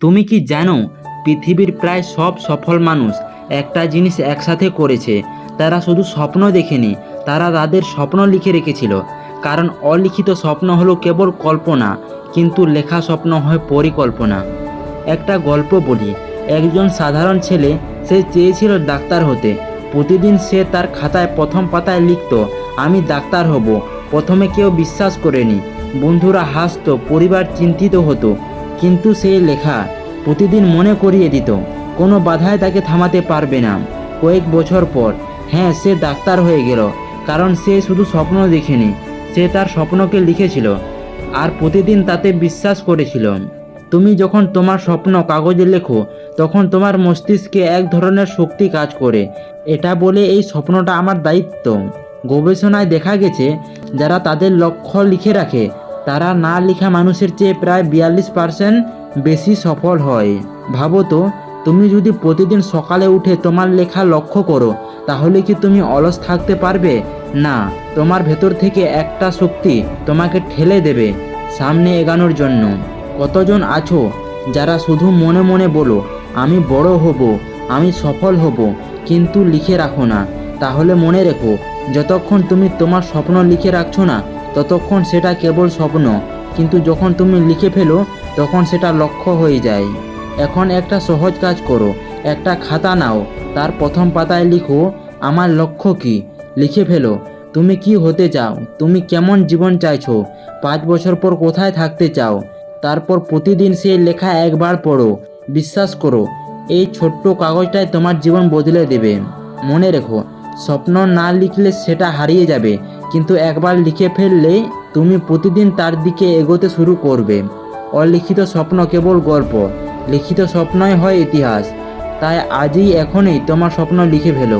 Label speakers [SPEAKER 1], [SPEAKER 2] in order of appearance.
[SPEAKER 1] তুমি কি জানো, পৃথিবীর প্রায় সব সফল মানুষ একটা জিনিস একসাথে করেছে। তারা শুধু স্বপ্ন দেখেনি, তারা তাদের স্বপ্ন লিখে রেখেছিল। কারণ অলিখিত স্বপ্ন হলো কেবল কল্পনা, কিন্তু লেখা স্বপ্ন হয় পরিকল্পনা। একটা গল্প বলি, একজন সাধারণ ছেলে, সে চেয়েছিল ডাক্তার হতে। প্রতিদিন সে তার খাতায় প্রথম পাতায় লিখত, আমি ডাক্তার হব। প্রথমে কেউ বিশ্বাস করেনি। বন্ধুরা হাসত, পরিবার চিন্তিত হতো। কিন্তু সেই লেখা প্রতিদিন মনে করিয়ে দিত, কোনো বাধায় তাকে থামাতে পারবে না। কয়েক বছর পর হ্যাঁ সে ডাক্তার হয়ে গেল, কারণ সে শুধু স্বপ্ন দেখেনি, সে তার স্বপ্নকে লিখেছিল, আর প্রতিদিন তাতে বিশ্বাস করেছিল। তুমি যখন তোমার স্বপ্ন কাগজে লেখো, তখন তোমার মস্তিষ্কে এক ধরনের শক্তি কাজ করে। এটা বলে এই স্বপ্নটা আমার দায়িত্ব। গবেষণায় দেখা গেছে, যারা তাদের লক্ষ্য লিখে রাখে তারা না লেখা মানুষের চেয়ে প্রায় বিয়াল্লিশ পার্সেন্ট বেশি সফল হয়। ভাবো তো, তুমি যদি প্রতিদিন সকালে উঠে তোমার লেখা লক্ষ্য করো, তাহলে কি তুমি অলস থাকতে পারবে? না, তোমার ভেতর থেকে একটা শক্তি তোমাকে ঠেলে দেবে সামনে এগানোর জন্য। কতজন আছো যারা শুধু মনে মনে বলো, আমি বড় হব, আমি সফল হব, কিন্তু লিখে রাখো না তাহলে মনে রেখো, যতক্ষণ তুমি তোমার স্বপ্ন লিখে রাখছো না ততক্ষণ সেটা কেবল স্বপ্ন। কিন্তু যখন তুমি লিখে ফেলো, তখন সেটা লক্ষ্য হয়ে যায়। এখন একটা সহজ কাজ করো, একটা খাতা নাও, তার প্রথম পাতায় লিখো, আমার লক্ষ্য কি? লিখে ফেলো, তুমি কি হতে চাও? তুমি কেমন জীবন চাইছো? পাঁচ বছর পর কোথায় থাকতে চাও? তারপর প্রতিদিন সেই লেখা একবার পড়ো, বিশ্বাস করো, এই ছোট্ট কাগজটাই তোমার জীবন বদলে দেবে। মনে রেখো, স্বপ্ন না লিখলে সেটা হারিয়ে যাবে কিন্তু একবার লিখে ফেললে তুমি প্রতিদিন তার দিকে এগোতে শুরু করবে। অলিখিত স্বপ্ন কেবল গল্প, লিখিত স্বপ্নই হয় ইতিহাস। তাই আজই এখনই তোমার স্বপ্ন লিখে ফেলো।